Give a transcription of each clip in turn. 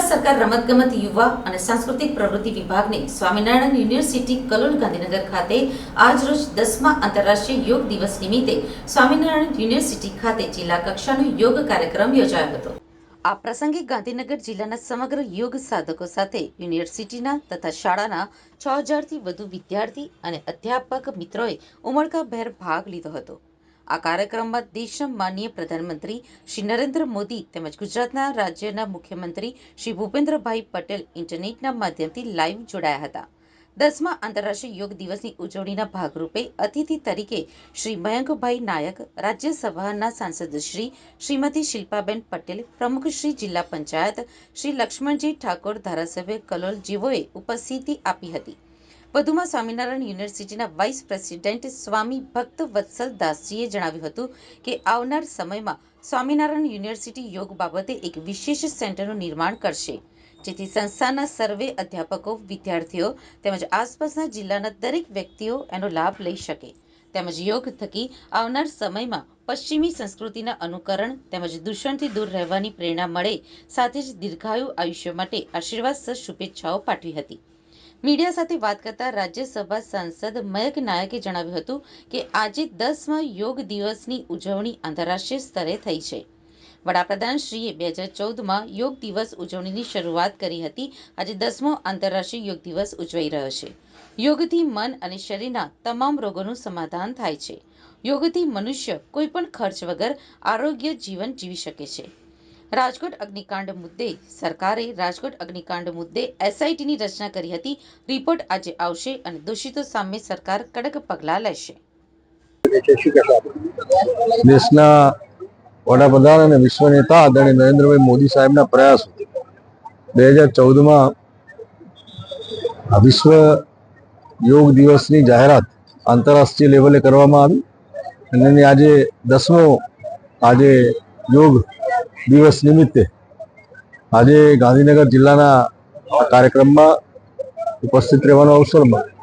સરકાર રમતગમત યુવા અને સાંસ્કૃતિક પ્રવૃત્તિ વિભાગને સ્વામિનારાયણ યુનિવર્સિટી કલોલ ગાંધીનગર ખાતે આજરોજ દસમા આંતરરાષ્ટ્રીય યોગ દિવસ નિમિત્તે સ્વામિનારાયણ યુનિવર્સિટી ખાતે જિલ્લા કક્ષાનો યોગ કાર્યક્રમ યોજાયો હતો. આ પ્રસંગે ગાંધીનગર જિલ્લાના સમગ્ર યોગ સાધકો સાથે યુનિવર્સિટીના તથા શાળાના છ હજારથી વધુ વિદ્યાર્થી અને અધ્યાપક મિત્રોએ ઉમળકાભેર ભાગ લીધો હતો. આ કાર્યક્રમમાં દેશના માનનીય પ્રધાનમંત્રી શ્રી નરેન્દ્ર મોદી તેમજ ગુજરાતના રાજ્યના મુખ્યમંત્રી શ્રી ભૂપેન્દ્રભાઈ પટેલ ઇન્ટરનેટના માધ્યમથી લાઈવ જોડાયા હતા. દસમા આંતરરાષ્ટ્રીય યોગ દિવસની ઉજવણીના ભાગરૂપે અતિથિ તરીકે શ્રી મયંકભાઈ નાયક, રાજ્યસભાના સાંસદ શ્રી શ્રીમતી શિલ્પાબેન પટેલ, પ્રમુખ શ્રી જિલ્લા પંચાયત શ્રી લક્ષ્મણજી ઠાકોર, ધારાસભ્ય કલોલ જેઓએ ઉપસ્થિતિ આપી હતી. વધુમાં સ્વામિનારાયણ યુનિવર્સિટીના વાઇસ પ્રેસિડેન્ટ સ્વામી ભક્ત વત્સલ દાસજીએ જણાવ્યું હતું કે આવનાર સમયમાં સ્વામિનારાયણ યુનિવર્સિટી યોગ બાબતે એક વિશેષ સેન્ટરનું નિર્માણ કરશે. જેથી સંસ્થાના સર્વે અધ્યાપકો, વિદ્યાર્થીઓ તેમજ આસપાસના જિલ્લાના દરેક વ્યક્તિઓ એનો લાભ લઈ શકે. તેમજ યોગ થકી આવનાર સમયમાં પશ્ચિમી સંસ્કૃતિના અનુકરણ તેમજ દૂષણથી દૂર રહેવાની પ્રેરણા મળે સાથે જ દીર્ઘાયુ આયુષ્ય માટે આશીર્વાદ સહ શુભેચ્છાઓ પાઠવી હતી. મીડિયા સાથે વાત કરતા રાજ્યસભા સાંસદ મયંક નાયકે જણાવ્યું હતું કે આજે દસમા યોગ દિવસની ઉજવણી આંતરરાષ્ટ્રીય સ્તરે થઈ છે. વડાપ્રધાન શ્રીએ બે હજાર ચૌદમાં યોગ દિવસ ઉજવણીની શરૂઆત કરી હતી. આજે દસમો આંતરરાષ્ટ્રીય યોગ દિવસ ઉજવાઈ રહ્યો છે. યોગથી મન અને શરીરના તમામ રોગોનું સમાધાન થાય છે. યોગથી મનુષ્ય કોઈપણ ખર્ચ વગર આરોગ્ય જીવન જીવી શકે છે. રાજકોટ અગ્નિકાંડ મુદ્દે સરકારે રાજકોટ અગ્નિકાંડ મુદ્દે એસઆઈટીની રચના કરી હતી. રિપોર્ટ આજે આવશે અને દોષિતો સામે સરકાર કડક પગલાં લેશે. દેશના વડાપ્રધાન અને વિશ્વ નેતા આદરણીય નરેન્દ્રભાઈ મોદી સાહેબના પ્રયાસો બે હજાર ચૌદમાં વિશ્વ યોગ દિવસની જાહેરાત આંતરરાષ્ટ્રીય લેવલે કરવામાં આવી. અને આજે દસમો આજે યોગ દિવસ નિમિત્તે આજે ગાંધીનગર જિલ્લાના કાર્યક્રમમાં ઉપસ્થિત રહેવાનો અવસર મળ્યો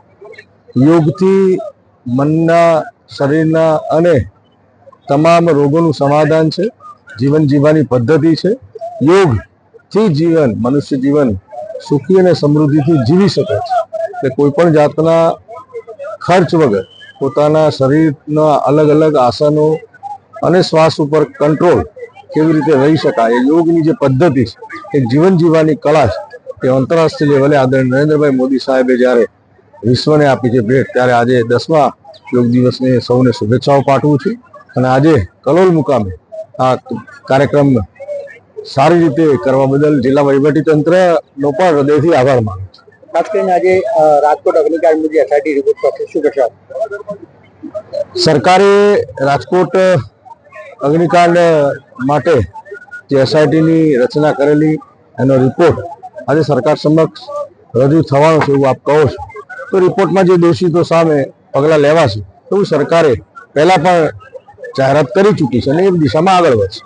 યોગથી મનના, શરીરના અને તમામ રોગોનું સમાધાન છે, જીવન જીવવાની પદ્ધતિ છે. યોગથી જીવન, મનુષ્ય જીવન સુખી અને સમૃદ્ધિથી જીવી શકે છે. એટલે કોઈ પણ જાતના ખર્ચ વગર પોતાના શરીરના અલગ અલગ આસનો અને શ્વાસ ઉપર કંટ્રોલ કેવી રીતે રહી શકાય? એ યોગની જે પદ્ધતિ છે એ જીવન જીવવાની કળા છે. એ આંતરરાષ્ટ્રીય લેવલે આદરણીય નરેન્દ્રભાઈ મોદી સાહેબે જ્યારે વિશ્વને આપી છે ભેટ ત્યારે આજે દસમા યોગ દિવસને સૌને શુભેચ્છાઓ પાઠવું છું. અને આજે કલોલ મુકામે આ કાર્યક્રમ સારી રીતે કરવા બદલ જિલ્લા વહીવટીતંત્રનો પણ હૃદયથી આભાર માનું છું. ખાસ કરીને આજે રાજકોટ અગ્નિકાંડ મુદ્દે એસઆઈટી રિપોર્ટ પાસે શું કહેશો સરકારે રાજકોટ અગ્નિકાંડ માટે જે એસઆઈટીની રચના કરેલી એનો રિપોર્ટ આજે સરકાર સમક્ષ રજૂ થવાનો છે એવું આપ કહો છો. તો રિપોર્ટમાં જે દોષિતો સામે પગલાં લેવાશે એવું સરકારે પહેલાં પણ જાહેરાત કરી ચૂકી છે અને એ દિશામાં આગળ વધશે.